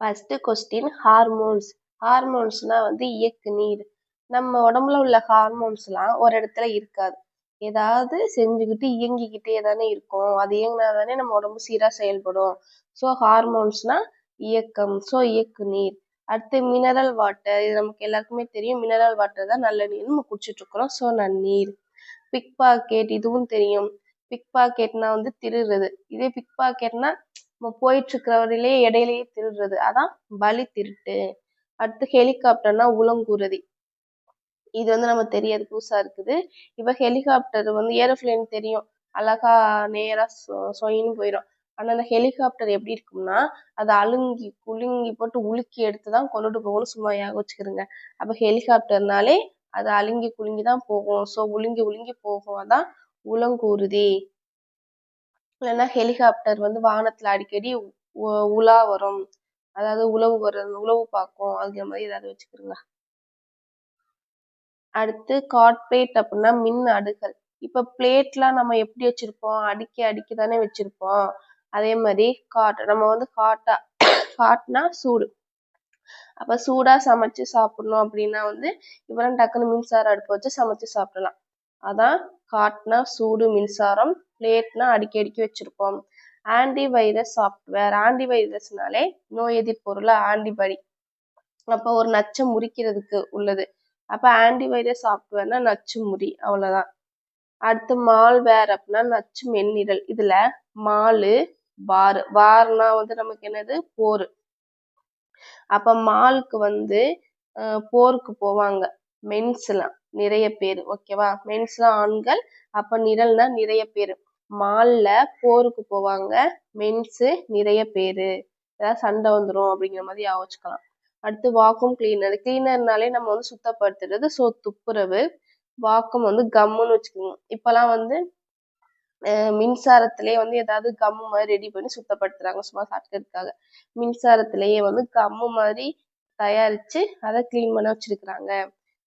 First question hormones ஹார்மோன்ஸ்னா வந்து இயக்கு நீர். நம்ம உடம்புல உள்ள ஹார்மோன்ஸ்லாம் ஒரு இடத்துல இருக்காது. ஏதாவது செஞ்சுக்கிட்டு இயங்கிக்கிட்டே தானே இருக்கும். அது இயங்கினா தானே நம்ம உடம்பு சீராக செயல்படும். ஸோ ஹார்மோன்ஸ்னா இயக்கம். ஸோ இயக்கு நீர். அடுத்து மினரல் வாட்டர் இது நமக்கு எல்லாருக்குமே தெரியும். மினரல் வாட்டர் தான் நல்ல நீர் நம்ம குடிச்சிட்டு இருக்கிறோம். ஸோ நன்னீர் பிக் பாக்கெட் இதுவும் தெரியும். பிக் பாக்கெட்னா வந்து திருடுறது. இதே பிக் பாக்கெட்னா போயிட்டு இருக்கிற இடையிலேயே திருடுறது. அதான் வலி திருட்டு. அடுத்து ஹெலிகாப்டர்னா உளங்குருதி. இது வந்து நம்ம தெரியாது புதுசா இருக்குது. இப்போ ஹெலிகாப்டர் வந்து ஏரோப்ளேன் தெரியும். அழகா நேரா சொ சொயின்னு போயிடும் ஆனா அந்த ஹெலிகாப்டர் எப்படி இருக்கும்னா அது அழுங்கி குலுங்கி போட்டு உலுக்கி எடுத்து தான் கொண்டுட்டு போகணும் சும்மா யாக வச்சுக்கிருங்க அப்போ ஹெலிகாப்டர்னாலே அது அழுங்கி குலுங்கி தான் போகும். ஸோ உலுங்கி உலுங்கி போகும். அதான் உலங்கூருதி இல்லைன்னா ஹெலிகாப்டர் வந்து வானத்துல அடிக்கடி உ- உலா வரும். அதாவது உளவு வரும் உளவு பார்க்கும். அதுங்கிற மாதிரி ஏதாவது வச்சுக்கிருங்க. அடுத்து கார்பேட் அப்படின்னா மின் அடுகள். இப்போ பிளேட்லாம் நம்ம எப்படி வச்சிருப்போம்? அடுக்கி அடுக்கி தானே வச்சிருப்போம். அதே மாதிரி காட் நம்ம வந்து காட்டா காட்னா சூடு. அப்போ சூடா சமைச்சு சாப்பிடணும் அப்படின்னா வந்து இப்பெல்லாம் டக்குன்னு மின்சார அடுப்பு வச்சு சமைச்சு சாப்பிடலாம். அதான் காட்னா சூடு மின்சாரம் பிளேட்னா அடுக்கி அடுக்கி வச்சிருப்போம் ஆன்டிவைரஸ் சாஃப்ட்வேர் ஆன்டிவைரஸ்னாலே நோய் எதிர்ப்பொருள் ஆன்டிபாடி அப்போ ஒரு நச்சு முறிக்கிறதுக்கு உள்ளது. அப்போ ஆன்டிவைரஸ் சாஃப்ட்வேர்னா நச்சு முறி அவ்வளோதான் அடுத்து மால்வேர் அப்படின்னா நச்சு மென்னிரல். இதில் மாலு வார் வார்னா வந்து நமக்கு என்னது? போர். அப்போ மாலுக்கு வந்து போருக்கு போவாங்க. மென்ஸ்லாம் நிறைய பேர் ஓகேவா மென்ஸ்லாம் ஆண்கள் அப்போ நிரல்னா நிறைய பேர். மால்ல போருக்கு போவாங்க. மென்ஸு நிறைய பேரு. ஏதாவது சண்டை வந்துடும் அப்படிங்கிற மாதிரி ஞாபகம் அடுத்து வாக்கும் கிளீனர் கிளீனர்னாலே நம்ம வந்து சுத்தப்படுத்துறது ஸோ துப்புரவு வாக்கம் வந்து கம்முன்னு வச்சுக்கோங்க. இப்பெல்லாம் வந்து மின்சாரத்திலேயே வந்து ஏதாவது கம்மு மாதிரி ரெடி பண்ணி சுத்தப்படுத்துறாங்க. சும்மா சாப்பிட்டதுக்காக. மின்சாரத்திலேயே வந்து கம்மு மாதிரி தயாரிச்சு அதை க்ளீன் பண்ண வச்சிருக்கிறாங்க.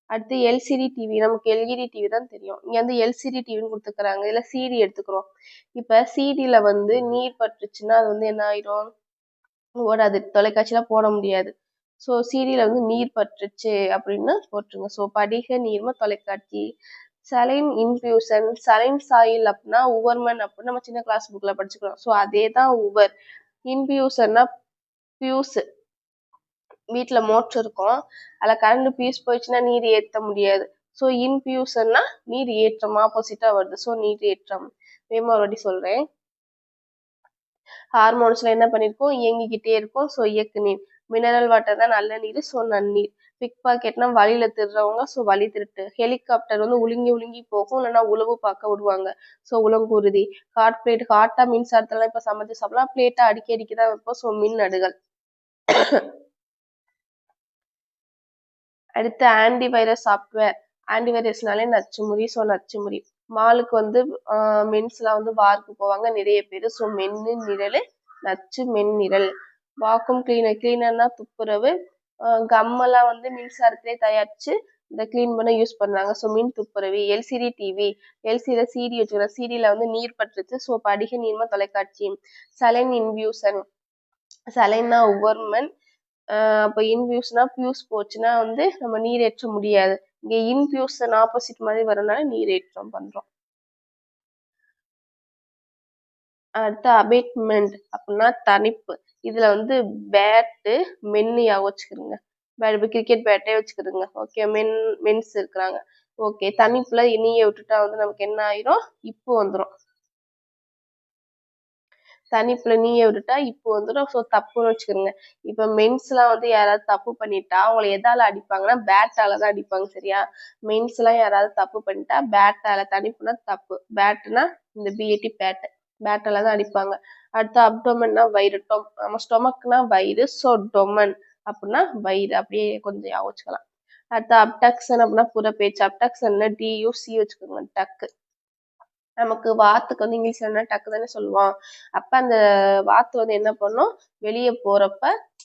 அடுத்து எல்சிடி டிவி நமக்கு எல்இடி டிவி தான் தெரியும். இங்கே வந்து எல்சிடி டிவின்னு கொடுத்துக்கிறாங்க இல்லை சிடி எடுத்துக்கிறோம். இப்போ சிடியில் வந்து நீர் பட்டுச்சுன்னா அது வந்து என்ன ஆயிரும் ஓடாது. தொலைக்காட்சியெலாம் போட முடியாது. ஸோ சிடியில் வந்து நீர் பற்றுச்சு அப்படின்னு போட்டுருங்க. ஸோ படிக நீர்ம தொலைக்காட்சி. சலைன் இன்ஃபியூஷன் சலைன் சாயில் அப்படின்னா உவர்மன் அப்படின்னு நம்ம சின்ன கிளாஸ் புக்கில் படிச்சுக்கிறோம். ஸோ அதே தான் உவர் இன்ஃபியூசர்னா பியூஸ் வீட்டில் மோட்ரு இருக்கும். அதில் கரண்ட் பியூஸ் போயிடுச்சுன்னா நீர் ஏற்ற முடியாது. ஸோ இன்ஃபியூசர்னா நீர் ஏற்றம் ஆப்போசிட்டாக வருது. ஸோ நீர் ஏற்றம். வேமா மறுபடி சொல்கிறேன் ஹார்மோன்ஸ்ல என்ன பண்ணிருக்கோம்? இயங்கிக்கிட்டே இருக்கும். ஸோ இயக்கு நீர். மினரல் வாட்டர் தான் நல்ல நீர் ஸோ நன்னீர். பிக் பாக்கெட்னா வழியில திருடுறவங்க ஸோ வழி திருட்டு. ஹெலிகாப்டர் வந்து உலுங்கி உலுங்கி போகும். இல்லைன்னா உழவு பார்க்க விடுவாங்க. ஸோ உலங்குருதி ஹாட் பிளேட் ஹாட்டா மின்சாரத்தெல்லாம் இப்போ சமைச்சு சாப்பிடலாம். பிளேட்டா அடிக்கி அடிக்கி தான் வைப்போம். ஸோ மின் அடுகள் அடுத்து ஆன்டி வைரஸ் சாஃப்ட்வேர் ஆன்டி வைரஸ்னாலே நச்சுமுறி ஸோ நச்சுமுறி. மாலுக்கு வந்து மென்ஸ்லாம் வந்து வார்க்கு போவாங்க. நிறைய பேர். ஸோ மென்னு நிரல் நச்சு மென்னிரல் வாக்கும் கிளீனர் கிளீனர்னா துப்புரவு. கம்மெல்லாம் வந்து மின்சாரத்திலே தயாரிச்சு இந்த க்ளீன் பண்ண யூஸ் பண்ணுறாங்க. ஸோ மின் துப்புரவு எல்சிடி டிவி எல்சியில் சிடி வச்சுக்கிறோம் சிடியில் வந்து நீர் பற்றுச்சு. ஸோ படிக நீர்ம தொலைக்காட்சி. சலைன் இன்வியூசன் சலைன்னா உவர்மன். அப்போ இன்வியூஸ்னா பியூஸ் போச்சுன்னா வந்து நம்ம நீர் ஏற்ற முடியாது. இங்க இன்பியூசன் ஆப்போசிட் மாதிரி வரனால நீர் ஏற்றம் பண்றோம். அடுத்து அபேட்மெண்ட் அப்படின்னா தனிப்பு இதுல வந்து பேட்டு மென்னியாக வச்சுக்கிறோங்க பேட் இப்போ கிரிக்கெட் பேட்டே வச்சுக்கிறோங்க ஓகே மென் மென்ஸ் இருக்கிறாங்க. ஓகே தனிப்புல இனிய விட்டுட்டா வந்து நமக்கு என்ன ஆயிரும்? இப்போ வந்துடும் தனிப்புல நீயே விட்டுட்டா இப்போ வந்துடும் ஸோ தப்புன்னு வச்சுக்கோங்க. இப்போ மென்ஸ்லாம் வந்து யாராவது தப்பு பண்ணிட்டா அவங்கள எதால அடிப்பாங்கன்னா பேட்டால தான் அடிப்பாங்க சரியா? மென்ஸ்லாம் யாராவது தப்பு பண்ணிட்டா பேட்டால தனிப்புனா தப்பு. பேட்டுனா இந்த பிஏடி பேட்டு பேட்டால தான் அடிப்பாங்க. அடுத்து அப்டோமன்னா வயிறு டொம் நம்ம ஸ்டொமக்னா வயிறு ஸோ டொமன் அப்படின்னா வயிறு. அப்படியே கொஞ்சம் ஞாபகம் வச்சுக்கலாம். அடுத்து அப்டக்ஷன் அப்படின்னா பேச்சு அப்டக்ஷன்ல டியூ சி வச்சுக்கோங்க டக்கு நமக்கு வாத்துக்கு வந்து இங்கிலீஷ் என்ன டக்கு தானே சொல்லுவோம் அப்ப அந்த வாத்து வந்து என்ன பண்ணும்? வெளியே போறப்ப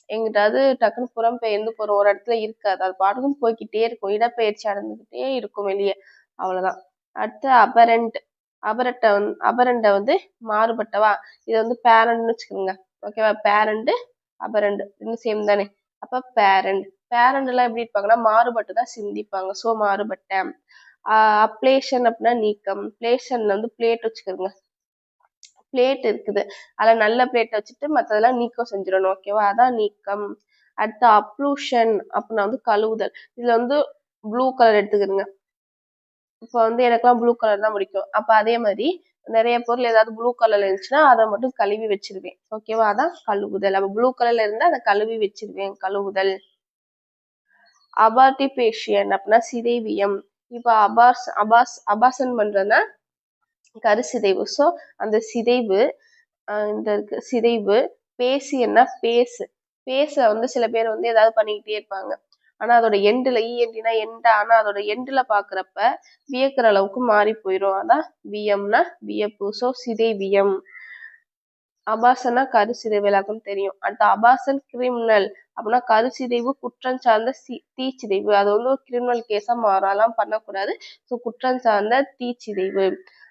எங்கிட்டாவது டக்குன்னு புறம் பெயர்ந்து போற ஒரு இடத்துல இருக்காது. அது பாட்டுக்கும் போய்க்கிட்டே இருக்கும். இடப்பெயர்ச்சி அடைஞ்சுக்கிட்டே இருக்கும் வெளியே. அவ்வளவுதான். அடுத்து அபரண்ட். அபரட்டை வந்து அபரண்டை வந்து மாறுபட்டவா? இது வந்து பேரண்ட்னு வச்சுக்கோங்க. ஓகேவா? Parent apparent. ரெண்டு சேம் தானே. அப்ப பேரண்ட். பேரண்ட் எல்லாம் எப்படி இருப்பாங்கன்னா மாறுபட்டு தான் சிந்திப்பாங்க. ஸோ மாறுபட்ட. அப்ளேஷன் அப்படின்னா நீக்கம். பிளேஷன்ல வந்து பிளேட் வச்சுக்கிறோங்க பிளேட் இருக்குது. அதில் நல்ல பிளேட்டை வச்சுட்டு மற்றதெல்லாம் நீக்கம் செஞ்சிடணும் ஓகேவா அதான் நீக்கம். அடுத்து அப்ளூஷன் அப்படின்னா வந்து கழுவுதல். இதில் வந்து ப்ளூ கலர் எடுத்துக்கிறோங்க இப்போ வந்து எனக்குலாம் ப்ளூ கலர் தான் பிடிக்கும். அப்போ அதே மாதிரி நிறைய பொருள் ஏதாவது ப்ளூ கலர்ல இருந்துச்சுன்னா அதை மட்டும் கழுவி வச்சிருவேன். ஓகேவா அதான் கழுவுதல். அப்போ ப்ளூ கலர்ல இருந்தா அதை கழுவி வச்சிருவேன். கழுவுதல். அபார்டிபேஷியன் அப்படின்னா சிதைவியம். இப்போ அபாஸ் அபாஸ் அபாசன் பண்றதுன்னா கருசிதைவு ஸோ அந்த சிதைவு இந்த சிதைவு சிதைவு என்ன? பேசு. பேச வந்து சில பேர் வந்து ஏதாவது பண்ணிக்கிட்டே இருப்பாங்க. ஆனா அதோட எண்டுல இஎன்டினா எண்டா ஆனா அதோட எண்டுல பாக்குறப்ப வியக்கிற அளவுக்கு மாறி போயிடும் அதான் வியம்னா வியப்பு. ஸோ சிதை வியம் அபாசனா கருசிதைவிலாக்கும் தெரியும். அடுத்து அபாசன் கிரிமினல் அப்படின்னா கருசிதைவு குற்றம் சார்ந்த சி தீச்சிதைவு. அது வந்து ஒரு கிரிமினல் கேஸா மாறும் அதெல்லாம் பண்ணக்கூடாது. ஸோ குற்றம் சார்ந்த தீச்சிதைவு.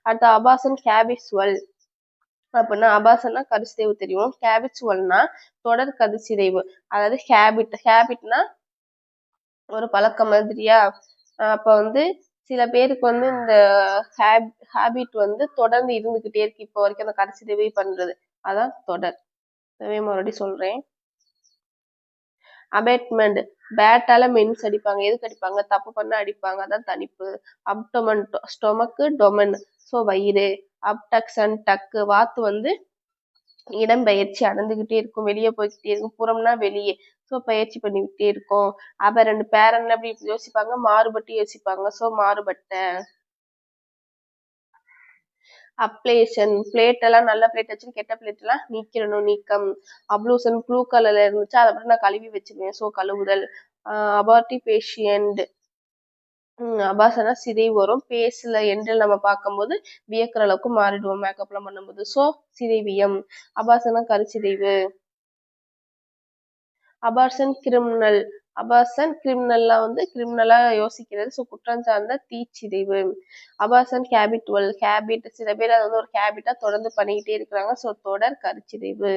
அடுத்து அபாசன் கேபிசுவல் அப்படின்னா அபாசன்னா கருசிதைவு தெரியும். கேபிச்சுவல்னா தொடர் கருசிதைவு. அதாவது ஹேபிட் ஹேபிட்னா ஒரு பழக்கம் மாதிரியா? அப்போ அப்ப வந்து சில பேருக்கு வந்து இந்த ஹேபிட் வந்து தொடர்ந்து இருந்துகிட்டே இருக்கு. இப்போ வரைக்கும் அந்த கருசிதைவை பண்றது. அதான் தொடர். இதவே மறுபடியும் சொல்றேன். அபேட்மெண்ட் பேட்டால மென்ஸ் அடிப்பாங்க. எதுக்கு அடிப்பாங்க? தப்பு பண்ண அடிப்பாங்க. அதான் தனிப்பு. அப்டொமன் ஸ்டொமக்கு டொமன் ஸோ வயிறு. அப்டக்ஷன் டக்கு வாத்து வந்து இடம் பயிற்சி அடைந்துகிட்டே இருக்கும். வெளியே போய்கிட்டே இருக்கும். புறம்னா வெளியே. ஸோ பயிற்சி பண்ணிக்கிட்டே இருக்கும். அப்ப ரெண்டு பேரண்ட் அப்படி யோசிப்பாங்க. மாறுபட்டு யோசிப்பாங்க. ஸோ மாறுபட்ட அப்ளேஷன் பிளேட் எல்லாம் நல்ல பிளேட் வச்சு கெட்ட பிளேட் எல்லாம் நீக்கிடணும் நீக்கம். அப்ளூசன் ப்ளூ கலர்ல இருந்துச்சு அதை மட்டும் நான் கழுவி வச்சிருவேன். ஸோ கழுவுதல். அபார்டி பேஷியன்ட் அபாசனா சிதை வரும். பேஸ்ல எண்டில் நம்ம பார்க்கும்போது வியக்கிற அளவுக்கு மாறிடுவோம் மேக்கப்லாம் பண்ணும்போது. ஸோ சிதைவியம் அபாசனா கருச்சிதைவு. அபார்சன் கிரிமினல் அபாசன் கிரிமினல்லாம் வந்து கிரிமினலாக யோசிக்கிறது. ஸோ குற்றம் சார்ந்த தீச்சிதைவு. அபாசன் ஹேபிட்வல் ஹேபிட் சில பேர் அதை வந்து ஒரு ஹேபிட்டாக தொடர்ந்து பண்ணிக்கிட்டே இருக்கிறாங்க. ஸோ தொடர் கருச்சிதைவு.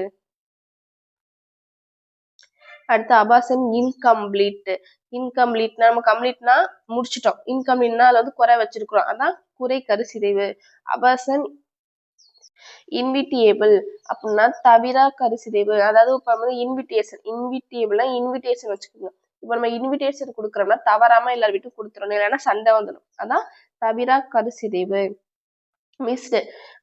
அடுத்து அபாசன் இன்கம்ப்ளீட் இன்கம்ப்ளீட்னா நம்ம கம்ப்ளீட்னா முடிச்சிட்டோம். இன்கம்ப்ளீட்னா அதில் வந்து குறை வச்சிருக்கிறோம். அதான் குறை கருசிதைவு அபாசன் இன்விட்டியேபிள் அப்படின்னா தவிரா கருசிதைவு அதாவது இப்போ வந்து இன்விடேஷன் இன்விட்டியேபிள்னா இன்விடேஷன் வச்சுக்கோங்க. இப்போ நம்ம இன்விடேஷன் கொடுக்குறோம்னா தவறாம எல்லார் வீட்டுக்கும் கொடுத்துடணும். இல்லைன்னா சண்டை வந்துடும். அதான் தவிரா கருசிதைவு மிஸ்டு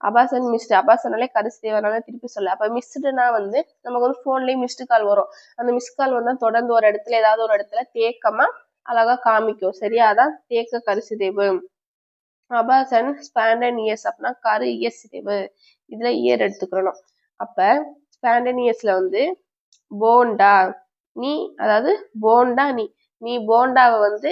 அபாசன் மிஸ்டு அபாசனாலே கருசிதைவனால திருப்பி சொல்ல அப்ப மிஸ்டுனா வந்து நமக்கு வந்து ஃபோன்லேயே மிஸ்டு கால் வரும். அந்த மிஸ்டு கால் வந்து தொடர்ந்து ஒரு இடத்துல ஏதாவது ஒரு இடத்துல தேக்கமா அழகா காமிக்கும். சரியா? அதான் தேக்க கருசிதைவு அபாசன் ஸ்பாண்டனியஸ் அப்படின்னா கரு இயர் சிதைவு இதுல இயர் எடுத்துக்கிறணும் அப்ப ஸ்பாண்டனியஸ்ல வந்து போண்டா நீ அதாவது போண்டா நீ. நீ போண்டாவை வந்து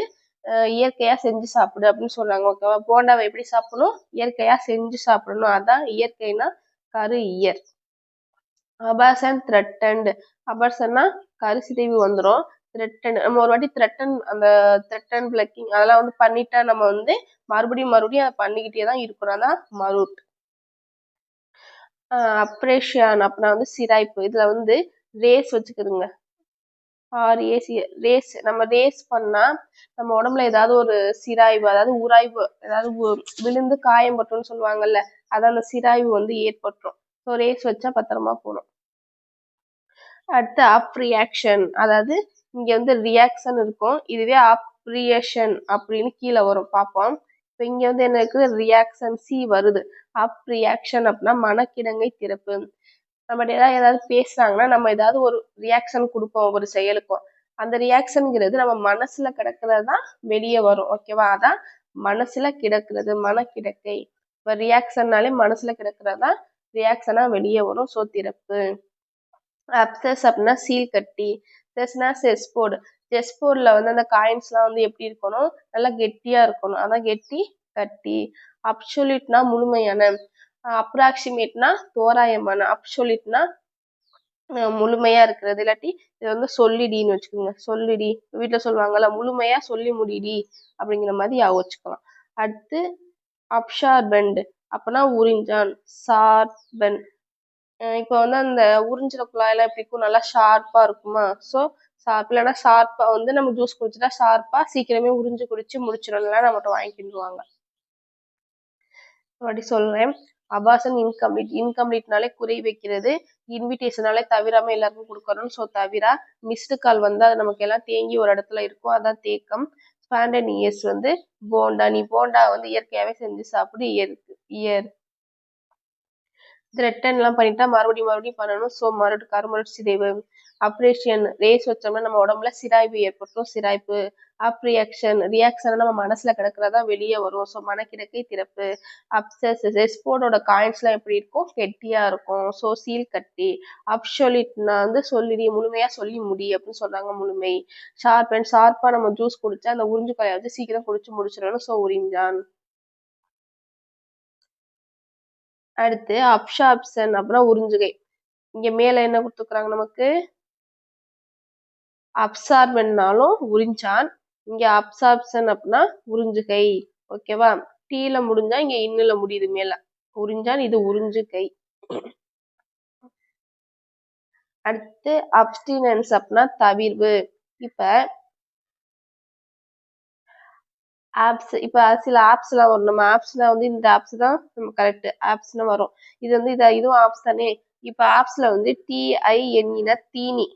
இயற்கையா செஞ்சு சாப்பிடு அப்படின்னு சொல்றாங்க ஓகேவா? போண்டாவை எப்படி சாப்பிடணும்? இயற்கையா செஞ்சு சாப்பிடணும். அதான் இயற்கைனா கரு இயர் அபாசன் த்ரெட்டன்ட் அபாசன்னா கருசிதைவு வந்துடும் த்ரெட்டன் நம்ம ஒரு வாட்டி த்ரெட்டன் அந்த த்ரெட்டன் பிளக்கிங் அதெல்லாம் வந்து பண்ணிட்டா நம்ம வந்து மறுபடியும் மறுபடியும் அதை பண்ணிக்கிட்டே தான் இருக்கணும். தான் மருட். அப்ரேஷியான் அப்படின்னா வந்து சிராய்ப்பு. இதுல வந்து ரேஸ் வச்சுக்கிறதுங்க ஆர்ஏசி ரேஸ் நம்ம ரேஸ் பண்ணா நம்ம உடம்புல ஏதாவது ஒரு சிராய்வு அதாவது உராய்வு ஏதாவது விழுந்து காயம் பட்டும்னு சொல்லுவாங்கல்ல அதான் அந்த சிராய்வு வந்து ஏற்பட்டுரும். ஸோ ரேஸ் வச்சா பத்திரமா போகணும். அடுத்து அப் ரியாக்ஷன் அதாவது இங்க வந்து ரியாக்ஷன் இருக்கும். இதுவே அப்ரியேஷன் அப்படின்னு கீழே வரும். பார்ப்போம். இப்போ இங்க வந்து என்ன இருக்குது? ரியாக்ஷன் சி வருது. அப் ரியாக்ஷன் அப்படின்னா மனக்கிடங்கை திறப்பு. நம்ம ஏதாவது ஏதாவது பேசுறாங்கன்னா நம்ம ஏதாவது ஒரு ரியாக்ஷன் கொடுப்போம் ஒரு செயலுக்கும். அந்த ரியாக்ஷனுங்கிறது நம்ம மனசுல கிடக்கிறது தான் வெளியே வரும். ஓகேவா அதான் மனசுல கிடக்கிறது கிடக்கை இப்போ ரியாக்ஷன்னாலே மனசுல கிடக்கிறது தான் ரியாக்ஷனா வெளியே வரும் ஸோ திறப்பு அப்சஸ் அப்படின்னா சீல் கட்டி. Cessna chess board. செஸ் போர்டில் வந்து அந்த காயின்ஸ்லாம் வந்து எப்படி இருக்கணும்? நல்லா கெட்டியாக இருக்கணும். அதான் கெட்டி கட்டி. அப்சொல்யூட்னா முழுமையான. அப்ராக்சிமேட்னா தோராயமான அப்சொலிட்னா முழுமையா இருக்கிறது. இல்லாட்டி இது வந்து சொல்லிடின்னு வச்சுக்கோங்க. சொல்லிடி. வீட்ல சொல்லுவாங்கல்ல முழுமையா சொல்லி முடிடி அப்படிங்கிற மாதிரி யா வச்சுக்கலாம். அடுத்து அப்ஷார்பண்ட் அப்பனா உறிஞ்சான். சார்பன் இப்போ வந்து அந்த உறிஞ்சிற குழாயெல்லாம் எப்படி இருக்கும்? நல்லா ஷார்ப்பாக இருக்குமா? ஸோ ஷார்ப் இல்லைன்னா ஷார்ப்பாக வந்து நம்ம ஜூஸ் குடிச்சிட்டா ஷார்ப்பாக சீக்கிரமே உறிஞ்சு குடிச்சு முடிச்சிடலாம். நம்மகிட்ட வாங்கிக்கிடுவாங்க அப்படி சொல்றேன். அபாசன் இன்கம்ப்ளீட் இன்கம்ப்ளீட்னாலே குறை வைக்கிறது. இன்விடேஷனாலே தவிராம எல்லாருக்கும் கொடுக்கணும். ஸோ தவிர மிஸ்டு கால் வந்து அது நமக்கு எல்லாம் தேங்கி ஒரு இடத்துல இருக்கும். அதான் தேக்கம். ஸ்பாண்டனியஸ் வந்து போண்டா. நீ போண்டா வந்து இயற்கையாகவே செஞ்சு சாப்பிடு இயற்கு இயர். த்ரெட்டன்லாம் பண்ணிட்டா மறுபடியும் மறுபடியும் பண்ணணும். ஸோ மறுபடியும் கருமறு தெய்வம் அப்ரேஷன் ரேஸ் வச்சோம்னா நம்ம உடம்புல சிராய்ப்பு ஏற்பட்டும் சிராய்ப்பு அப்ரியாக்ஷன் ரியாக்ஷன் நம்ம மனசுல கிடக்கிறதா வெளியே வரும். ஸோ மனக்கிடக்கை திறப்பு அப்சஸ் ரெஸ்போர்டோட காயின்ஸ்லாம் எப்படி இருக்கும்? கெட்டியா இருக்கும். ஸோ சீல் கட்டி அப்சொலிட்னா வந்து சொல்லி முழுமையா சொல்லி முடி அப்படின்னு சொல்றாங்க முழுமை. ஷார்ப் அண்ட் ஷார்ப்பா நம்ம ஜூஸ் குடிச்சா அந்த உறிஞ்சு காயை வந்து சீக்கிரம் குடிச்சு முடிச்சிடணும். ஸோ உறிஞ்சான். அடுத்து அப்ஷாப்சன் அப்படின்னா உறிஞ்சுகை. இங்க மேல என்ன கொடுத்துருக்குறாங்க நமக்கு? அப்சார்பன்னாலும் உறிஞ்சான். இங்க அப்சார்ப்ஷன் அப்படின்னா உறிஞ்சுகை. ஓகேவா? டீல முடிஞ்சா இங்க இன்னுல முடியுது மேல. உறிஞ்சான் இது உறிஞ்சுகை. அடுத்து அப்டினன்ஸ் அப்படின்னா தவிர்வு. இப்ப ஆப்ஸ் இப்போ சில ஆப்ஸ்லாம் வரும். நம்ம ஆப்ஸ்லாம் வந்து இந்த ஆப்ஸ் தான் நம்ம கரெக்ட் ஆப்ஸ்னு வரும். இது வந்து இதை இதுவும் ஆப்ஸ் தானே. இப்போ ஆப்ஸ்ல வந்து டிஐஎன்இனா தீனி.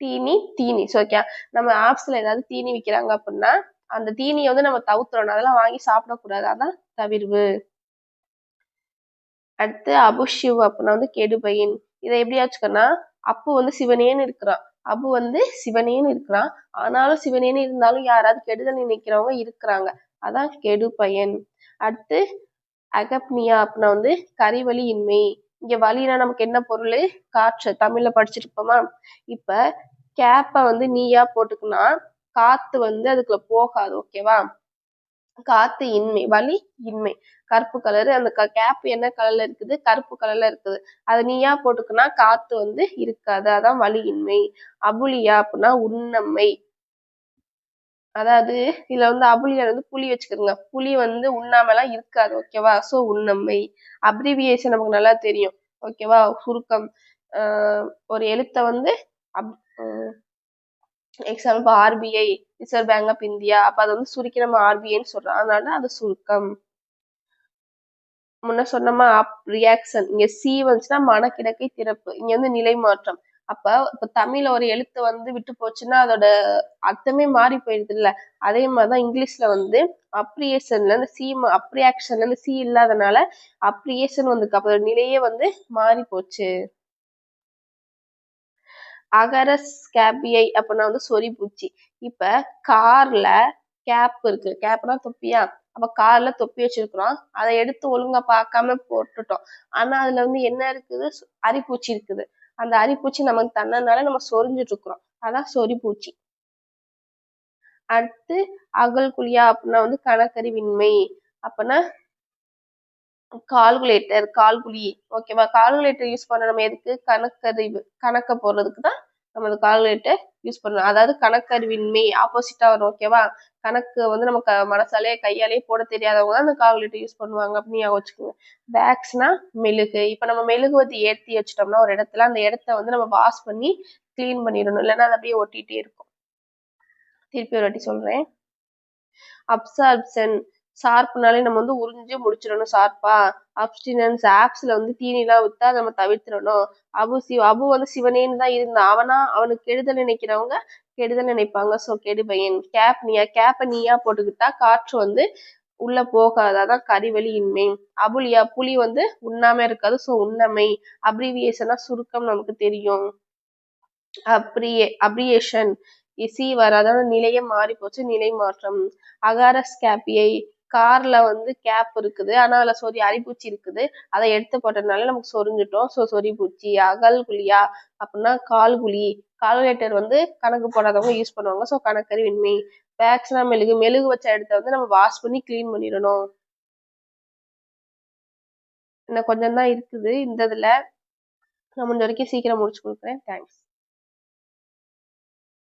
தீனி தீனி. ஸோ ஓகே நம்ம ஆப்ஸ்ல ஏதாவது தீனி விற்கிறாங்க அப்படின்னா அந்த தீனியை வந்து நம்ம தவுத்துறோம் அதெல்லாம் வாங்கி சாப்பிடக்கூடாது. அதான் தவிர்வு. அடுத்து அபுஷிவ் அப்படின்னா வந்து கெடுபையின் இதை எப்படி வச்சுக்கோன்னா அப்பு வந்து சிவனேன்னு இருக்கிறான். அபு வந்து சிவனேன்னு இருக்கிறான். ஆனாலும் சிவனேன்னு இருந்தாலும் யாராவது கெடுதல் நினைக்கிறவங்க இருக்கிறாங்க. அதான் கெடு பையன். அடுத்து அகப்னியா அப்படின்னா வந்து கறிவழி இன்மை இங்க வலினா நமக்கு என்ன பொருள்? காற்று. தமிழ்ல படிச்சிருப்போமா? இப்ப கேப்பை வந்து நீயா போட்டுக்கினா காத்து வந்து அதுக்குள்ள போகாது ஓகேவா காத்து இன்மை வலி இன்மை. கருப்பு கலரு அந்த கேப் என்ன கலர்ல இருக்குது? கருப்பு கலர்ல இருக்குது. அது நீயா போட்டுக்கினா காத்து வந்து இருக்காது. அதான் வலி இன்மை. அபுலியா அப்படின்னா உண்ணம்மை அதாவது இதுல வந்து அபுலியா வந்து புலி வச்சுக்கிறோங்க புலி வந்து உண்ணாமலாம் இருக்காது ஓகேவா? சோ உண்ணம்மை அப்ரிவியேஷன் நமக்கு நல்லா தெரியும் ஓகேவா? சுருக்கம். ஆஹ் ஒரு எழுத்தை வந்து அப் example RBI Reserve Bank of India அப்ப அதை வந்து சுருக்கி நம்ம ஆர்பிஐன்னு சொல்றோம். அதனால அது சுருக்கம். முன்ன சொன்னோமா? அப் ரியாக்ஷன் இங்க சி வந்துச்சுன்னா மனக்கிடக்கை திறப்பு. இங்க வந்து நிலை மாற்றம் அப்ப இப்ப தமிழ்ல ஒரு எழுத்து வந்து விட்டு போச்சுன்னா அதோட அர்த்தமே மாறி போயிடுது இல்ல. அதே மாதிரிதான் இங்கிலீஷ்ல வந்து அப்ரியேஷன்ல இருந்து சி அப்ரியாக்ஷன்ல இருந்து சி இல்லாதனால அப்ரியேஷன் வந்து அப்ப நிலையே வந்து மாறி போச்சு. அகரஸ் கேபியை அப்படின்னா வந்து சொறி பூச்சி. இப்ப கார்ல கேப் இருக்கு. கேப்னா தொப்பியா? அப்ப கார்ல தொப்பி வச்சிருக்கிறோம். அதை எடுத்து ஒழுங்கா பார்க்காம போட்டுட்டோம். ஆனா அதுல வந்து என்ன இருக்குது? அரிப்பூச்சி இருக்குது. அந்த அரிப்பூச்சி நமக்கு தன்னனால நம்ம சொரிஞ்சிட்டு இருக்கிறோம். அதான் சொறி பூச்சி. அடுத்து அகல் குழியா அப்படின்னா வந்து கணக்கறிவின்மை அப்படின்னா கால்குலேட்டர் கால்குழி. ஓகேவா? கால்குலேட்டர் யூஸ் பண்ண நம்ம எதுக்கு? கணக்கறிவு கணக்க போடுறதுக்கு தான் நம்ம அந்த கால்குலேட்டர் யூஸ் பண்ணணும். அதாவது கணக்கறிவின்மை ஆப்போசிட்டா வரும் ஓகேவா கணக்கு வந்து நமக்கு மனசாலே கையாலே போட தெரியாதவங்க தான் அந்த கால்குலேட்டர் யூஸ் பண்ணுவாங்க அப்படின்னு ஞாபகம் வச்சுக்கோங்க. பேக்ஸ்னா மெழுகு. இப்போ நம்ம மெழுகுவத்தி ஏற்றி வச்சிட்டோம்னா ஒரு இடத்துல அந்த இடத்த வந்து நம்ம வாஷ் பண்ணி க்ளீன் பண்ணிடணும். இல்லைன்னா அது அப்படியே ஒட்டிகிட்டே இருக்கும். திருப்பி ஒரு வாட்டி சொல்றேன். அப்சார்ப்ஷன் ஷார்ப்னாலே நம்ம வந்து உறிஞ்சு முடிச்சிடணும் ஷார்ப்பா அப்டினன்ஸ் ஆப்ஸ்ல வந்து தீனிலாம் வித்தா நம்ம தவிர்த்திடணும். அபு சிவ அபு வந்து சிவனேன்னு தான் இருந்தான். அவனா அவனுக்கு கெடுதல் நினைக்கிறவங்க கெடுதல் நினைப்பாங்க. ஸோ கெடுபையன் கேப் நீயா கேப்பை நீயா போட்டுக்கிட்டா காற்று வந்து உள்ள போகாது. அதான் இன்மை அபுலியா புலி வந்து உண்ணாம இருக்காது. ஸோ உண்ணமை. அப்ரிவியேஷனா சுருக்கம் நமக்கு தெரியும். அப்ரியே அப்ரியேஷன் இசி வராதான நிலையம் மாறி போச்சு நிலை மாற்றம். அகாரஸ் கேப்பியை கார்ல வந்து கேப் இருக்குது. ஆனா அதுல சொறி அரிப்பூச்சி இருக்குது. அதை எடுத்து போட்டதுனால நமக்கு சொரிஞ்சிட்டோம். ஸோ சொறி பூச்சி அகல் குழியா அப்படின்னா கால் குழி. கால்குலேட்டர் வந்து கணக்கு போடாதவங்க யூஸ் பண்ணுவாங்க. ஸோ கணக்கறிவின்மை பேக்ஸ்னா மெழுகு மெழுகு வச்ச இடத்த வந்து நம்ம வாஷ் பண்ணி க்ளீன் பண்ணிடணும். இன்னும் கொஞ்சம் தான் இருக்குது. இந்த இதில் நான் முடிஞ்ச வரைக்கும் சீக்கிரம் முடிச்சு கொடுக்குறேன். தேங்க்ஸ்